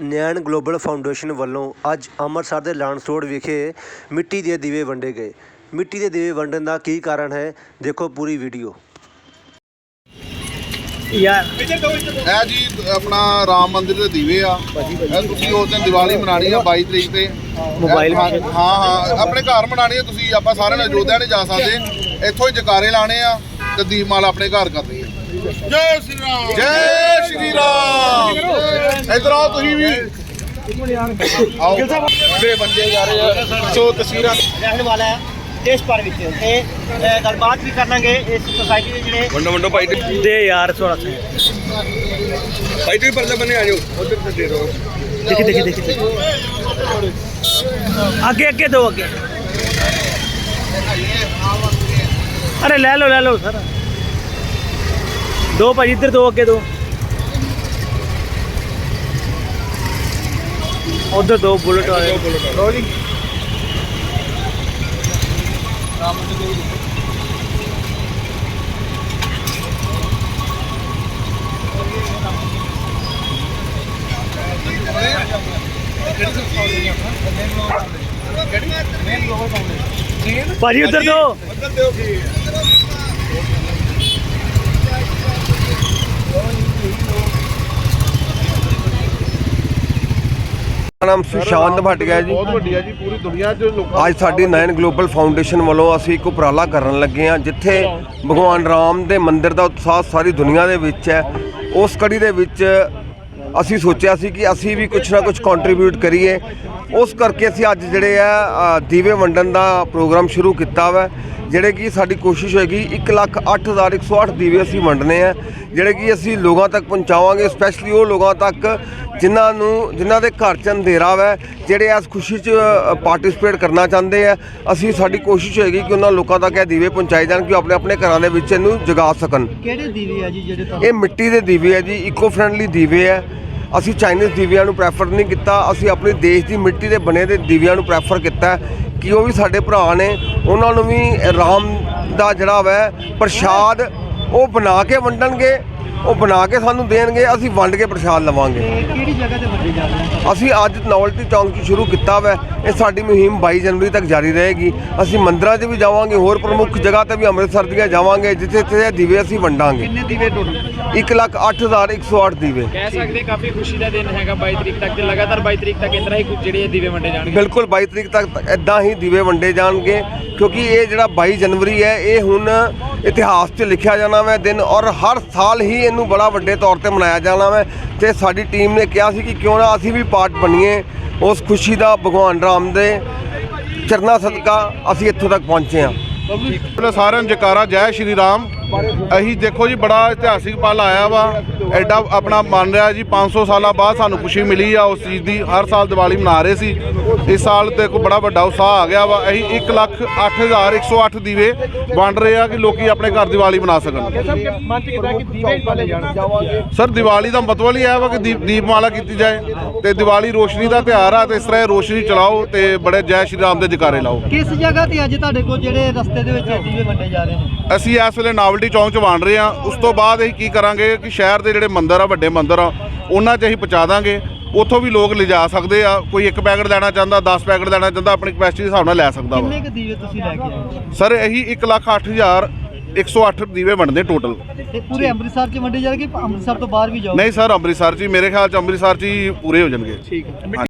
ਨਿਆਣ global foundation ਵੱਲੋਂ ਅੱਜ ਅੰਮ੍ਰਿਤਸਰ ਦੇ ਲਾਂਸ ਰੋਡ ਵਿਖੇ ਮਿੱਟੀ ਦੇ ਦੀਵੇ ਵੰਡੇ ਗਏ। ਮਿੱਟੀ ਦੇ ਦੀਵੇ ਵੰਡਣ ਦਾ ਕੀ ਕਾਰਨ ਹੈ? ਦੇਖੋ ਪੂਰੀ ਵੀਡੀਓ। ਯਾਰ। ਇਹ ਜੀ ਆਪਣਾ ਰਾਮ ਮੰਦਿਰ ਦੇ ਦੀਵੇ ਆ। ਇਹ ਤੁਸੀਂ ਉਸ ਦਿਨ ਦੀਵਾਲੀ ਮਨਾਣੀ ਆ 22 ਤਰੀਕ ਤੇ। ਮੋਬਾਈਲ ਹਾਂ। ਹਾਂ ਹਾਂ। ਆਪਣੇ ਘਰ ਮਨਾਣੀ ਆ ਤੁਸੀਂ ਆਪਾਂ ਸਾਰਿਆਂ ਨੇ ਅਯੋਧਿਆ ਨਹੀਂ ਜਾ ਸਕਦੇ। ਇੱਥੋਂ ਹੀ ਜਕਾਰੇ ਲਾਣੇ ਆ ਤੇ ਦੀਪਮਾਲ ਆਪਣੇ ਘਰ ਕਰਨੀ ਆ ਜੈ ਸ਼੍ਰੀ ਰਾਮ। ਜੈ ਸ਼੍ਰੀ ਰਾਮ। ਇਧਰ ਆਓ ਤੁਸੀਂ ਵੀ। ਆਓ। ਜਿਹੜੇ ਬੰਦੇ ਜਾ ਰਹੇ ਆ ਸੋ ਤਸਵੀਰਾਂ ਰਹਿਣ ਵਾਲਾ ਹੈ ਦੇਸ਼ ਭਰ ਵਿੱਚ। ਇਹ ਅ, ਗੱਲਬਾਤ ਵੀ ਕਰਾਂਗੇ ਇਸ ਸੁਸਾਇਟੀ ਦੇ ਜਿਹੜੇ ਵੰਡੋ ਵੰਡੋ ਭਾਈ ਤੇ ਦੇ ਯਾਰ ਥੋੜਾ ਸਾ ਭਾਈ ਤੇ ਪਰਲੇ ਬੰਨੇ ਆ ਜਾਓ। ਉਧਰ ਤੇ ਦੇ ਦਿਓ। ਦੇਖੀ ਦੇਖੀ ਦੇਖੀ। ਅੱਗੇ ਅੱਗੇ ਦੋ ਅੱਗੇ। ਅਰੇ ਲੈ ਲਓ ਲੈ ਲਓ ਸਰ। ਦੋ ਭਾਜੀ ਇੱਧਰ ਦੋ ਅੱਗੇ ਦੋ। ਉਧਰ ਦੋ ਬੁਲਟ ਵਾਲੇ। ਲੋ ਜੀ। ਭਾਜੀ ਉੱਧਰ ਦੋ। ਮੇਰਾ ਨਾਮ ਸੁਸ਼ਾਂਤ ਭਟਿਆ ਜੀ। ਬਹੁਤ ਵੱਡੀ ਆ ਜੀ ਪੂਰੀ ਦੁਨੀਆ 'ਚ ਲੋਕਾਂ ਅੱਜ ਸਾਡੀ ਨੈਨ ਗਲੋਬਲ ਫਾਊਂਡੇਸ਼ਨ ਵੱਲੋਂ ਅਸੀਂ ਇੱਕ ਉਪਰਾਲਾ ਕਰਨ ਲੱਗੇ ਹਾਂ ਜਿੱਥੇ ਭਗਵਾਨ ਰਾਮ ਦੇ ਮੰਦਿਰ ਦਾ ਉਤਸ਼ਾਹ ਸਾਰੀ ਦੁਨੀਆ ਦੇ ਵਿੱਚ ਹੈ। ਉਸ ਕੜੀ ਦੇ ਵਿੱਚ ਅਸੀਂ ਸੋਚਿਆ ਸੀ ਕਿ ਅਸੀਂ ਵੀ ਕੁਝ ਨਾ ਕੁਝ ਕੰਟਰੀਬਿਊਟ ਕਰੀਏ। ਉਸ ਕਰਕੇ ਅਸੀਂ ਅੱਜ ਜਿਹੜੇ ਆ ਦੀਵੇ ਵੰਡਣ ਦਾ ਪ੍ਰੋਗਰਾਮ ਸ਼ੁਰੂ ਕੀਤਾ ਵਾ ਜਿਹੜੇ ਕਿ ਸਾਡੀ ਕੋਸ਼ਿਸ਼ ਹੋਏਗੀ 108108 ਦੀਵੇ ਅਸੀਂ ਵੰਡਨੇ ਆ ਜਿਹੜੇ ਕਿ ਅਸੀਂ ਲੋਕਾਂ ਤੱਕ ਪਹੁੰਚਾਵਾਂਗੇ ਸਪੈਸ਼ਲੀ ਉਹ ਲੋਕਾਂ ਤੱਕ ਜਿਨ੍ਹਾਂ ਨੂੰ ਜਿਨ੍ਹਾਂ ਦੇ ਘਰ ਚ ਅੰਧੇਰਾ ਵਾ ਜਿਹੜੇ ਇਸ ਖੁਸ਼ੀ ਚ ਪਾਰਟਿਸਿਪੇਟ ਕਰਨਾ ਚਾਹੁੰਦੇ ਆ ਅਸੀਂ ਸਾਡੀ ਕੋਸ਼ਿਸ਼ ਹੋਏਗੀ ਕਿ ਉਹਨਾਂ ਲੋਕਾਂ ਤੱਕ ਇਹ ਦੀਵੇ ਪਹੁੰਚਾਏ ਜਾਣ ਕਿ ਉਹ ਆਪਣੇ ਆਪਣੇ ਘਰਾਂ ਦੇ ਵਿੱਚ ਇਹਨੂੰ ਜਗਾ ਸਕਣ। ਕਿਹੜੇ ਦੀਵੇ ਆ ਜੀ ਜਿਹੜੇ ਇਹ ਮਿੱਟੀ ਦੇ ਦੀਵੇ ਹੈ ਜੀ ਇਕੋ ਫ੍ਰੈਂਡਲੀ ਦੀਵੇ ਹੈ ਅਸੀਂ ਚਾਈਨੀਜ਼ ਦੀਵਿਆਂ ਨੂੰ ਪ੍ਰੈਫਰ ਨਹੀਂ ਕੀਤਾ ਅਸੀਂ ਆਪਣੇ ਦੇਸ਼ ਦੀ ਮਿੱਟੀ ਦੇ ਬਣੇ ਦੇ ਦੀਵਿਆਂ ਨੂੰ ਪ੍ਰੈਫਰ ਕੀਤਾ ਕਿ ਉਹ ਵੀ ਸਾਡੇ ਭਰਾ ਨੇ ਉਹਨਾਂ ਨੂੰ ਵੀ ਰਾਮ ਦਾ ਜਿਹੜਾ ਵੈ ਪ੍ਰਸ਼ਾਦ ਉਹ ਬਣਾ ਕੇ ਵੰਡਣਗੇ। ਉਹ ਬਣਾ ਕੇ ਸਾਨੂੰ ਦੇਣਗੇ ਅਸੀਂ ਵੰਡ ਕੇ ਪ੍ਰਸ਼ਾਦ ਲਵਾਂਗੇ। ਕਿਹੜੀ ਜਗ੍ਹਾ ਤੇ ਵੱਡੇ ਜਾ ਰਹੇ ਆ ਅਸੀਂ ਅੱਜ ਨੋਵਲਟੀ ਚੌਂਕ 'ਚ ਸ਼ੁਰੂ ਕੀਤਾ ਵੈ ਇਹ ਸਾਡੀ ਮੁਹਿੰਮ 22 ਜਨਵਰੀ ਤੱਕ ਜਾਰੀ ਰਹੇਗੀ। ਅਸੀਂ ਮੰਦਰਾਂ 'ਚ ਵੀ ਜਾਵਾਂਗੇ ਹੋਰ ਪ੍ਰਮੁੱਖ ਜਗ੍ਹਾ ਤੇ ਵੀ ਅੰਮ੍ਰਿਤਸਰ ਦੀਆਂ ਜਾਵਾਂਗੇ ਜਿੱਥੇ ਜਿੱਥੇ ਇਹ ਦੀਵੇ ਅਸੀਂ ਵੰਡਾਂਗੇ। ਕਿੰਨੇ ਦੀਵੇ ਟੋਟਲ 108108 ਦੀਵੇ। ਕਹਿ ਸਕਦੇ ਕਾਫੀ ਖੁਸ਼ੀ ਦਾ ਦਿਨ ਹੈਗਾ 22 ਤਰੀਕ ਤੱਕ ਤੇ ਲਗਾਤਾਰ 22 ਤਰੀਕ ਤੱਕ ਇੰਦਰਾ ਹੀ ਕੁਝ ਜਿਹੜੇ ਦੀਵੇ ਵੰਡੇ ਜਾਣਗੇ। ਬਿਲਕੁਲ 22 ਤਰੀਕ ਤੱਕ ਇਦਾਂ ਹੀ ਦੀਵੇ ਵੰਡੇ ਜਾਣਗੇ। ਕਿਉਂਕਿ ਇਹ ਜਿਹੜਾ 22 ਜਨਵਰੀ ਹੈ, ਇਹ ਹੁਣ ਇਤਿਹਾਸ 'ਚ ਲਿਖਿਆ ਜਾਣਾ ਵੈ ਦਿਨ ਔਰ ਹਰ ਸਾਲ ਹੀ ਇਹਨੂੰ ਬੜਾ ਵੱਡੇ ਤੌਰ ਤੇ ਮਨਾਇਆ ਜਾਣਾ ਵੈ ਤੇ ਸਾਡੀ ਟੀਮ ਨੇ ਕਿਹਾ ਸੀ ਕਿ ਕਿਉਂ ਨਾ ਅਸੀਂ ਵੀ ਪਾਰਟ ਬਣੀਏ ਉਸ ਖੁਸ਼ੀ ਦਾ ਭਗਵਾਨ ਰਾਮ ਦੇ ਚਰਨਾਂ ਸਦਕਾ ਅਸੀਂ ਇੱਥੋਂ ਤੱਕ ਪਹੁੰਚੇ ਹਾਂ। ਪਹਿਲਾਂ ਸਾਰਿਆਂ ਨੂੰ ਜਕਾਰਾ, ਜੈ ਸ਼੍ਰੀ ਰਾਮ। ਅਸੀਂ ਦੇਖੋ ਜੀ ਬੜਾ ਇਤਿਹਾਸਿਕ ਪਲ ਆਇਆ ਵਾ। ਐਡਾ ਆਪਣਾ ਮੰਨ ਰਿਹਾ ਜੀ 500 ਸਾਲਾਂ ਬਾਅਦ ਸਾਨੂੰ ਖੁਸ਼ੀ ਮਿਲੀ ਆ ਉਸ ਚੀਜ਼ ਦੀ। ਹਰ ਸਾਲ ਦੀਵਾਲੀ ਮਨਾ ਰਹੇ ਸੀ। ਇਸ ਸਾਲ ਦੇਖੋ ਬੜਾ ਵੱਡਾ ਉਤਸ਼ਾਹ ਆ ਗਿਆ ਵਾ। ਅਸੀਂ 1 ਲੱਖ 8108 ਦੀਵੇ ਵੰਡ ਰਹੇ ਆ ਕਿ ਲੋਕੀ ਆਪਣੇ ਘਰ ਦੀਵਾਲੀ ਮਨਾ ਸਕਣ। ਸਰ ਦੀਵਾਲੀ ਦਾ ਮਤਲਬ ਹੀ ਇਹ ਵਾ ਕਿ ਦੀਪ ਦੀਪਮਾਲਾ ਕੀਤੀ ਜਾਏ ਤੇ ਦੀਵਾਲੀ ਰੋਸ਼ਨੀ ਦਾ ਤਿਉਹਾਰ ਆ ਤੇ ਇਸ ਤਰ੍ਹਾਂ ਰੋਸ਼ਨੀ ਚਲਾਓ ਤੇ ਬੜੇ ਜੈ ਸ਼੍ਰੀ ਰਾਮ ਦੇ ਜਕਾਰੇ ਲਾਓ। ਕਿਸ ਜਗ੍ਹਾ ਤੇ ਅੱਜ ਤੁਹਾਡੇ ਕੋਲ ਜਿਹੜੇ ਰਸਤੇ ਦੇ ਵਿੱਚ ਦੀਵੇ ਵੰਡੇ ਜਾ ਰਹੇ ਨੇ? ਅਸੀਂ ਇਸ ਵੇਲੇ ਨਾਵਲਟੀ ਚੌਂਕ 'ਚ ਵੰਡ ਰਹੇ ਹਾਂ ਉਸ ਤੋਂ ਬਾਅਦ ਅਸੀਂ ਕੀ ਕਰਾਂਗੇ ਕਿ ਸ਼ਹਿਰ ਦੇ ਜਿਹੜੇ ਮੰਦਿਰ ਆ ਵੱਡੇ ਮੰਦਿਰ ਆ ਉਹਨਾਂ 'ਚ ਅਸੀਂ ਪਹੁੰਚਾ ਦਾਂਗੇ। ਉੱਥੋਂ ਵੀ ਲੋਕ ਲਿਜਾ ਸਕਦੇ ਆ। ਕੋਈ ਇੱਕ ਪੈਕਟ ਲੈਣਾ ਚਾਹੁੰਦਾ 10 ਪੈਕਟ ਲੈਣਾ ਚਾਹੁੰਦਾ ਆਪਣੀ ਕਪੈਸਿਟੀ ਦੇ ਹਿਸਾਬ ਨਾਲ ਲੈ ਸਕਦਾ ਵਾ। ਕਿੰਨੇ ਕੁ ਦੀਵੇ ਤੁਸੀਂ ਲੈ ਕੇ ਆਏ ਸਰ ਇਹੀ 1 ਲੱਖ 8000 108 ਦੀਵੇ ਵੰਡਦੇ ਟੋਟਲ ਤੇ ਪੂਰੇ ਅੰਮ੍ਰਿਤਸਰ ਚ ਵੰਡੇ ਜਾਣਗੇ ਅੰਮ੍ਰਿਤਸਰ ਤੋਂ ਬਾਹਰ ਵੀ ਜਾਓ? ਨਹੀਂ ਸਰ ਅੰਮ੍ਰਿਤਸਰ 'ਚ ਹੀ ਮੇਰੇ ਖਿਆਲ 'ਚ ਅੰਮ੍ਰਿਤਸਰ 'ਚ ਹੀ ਪੂਰੇ ਹੋ ਜਾਣਗੇ। ਠੀਕ ਹੈ।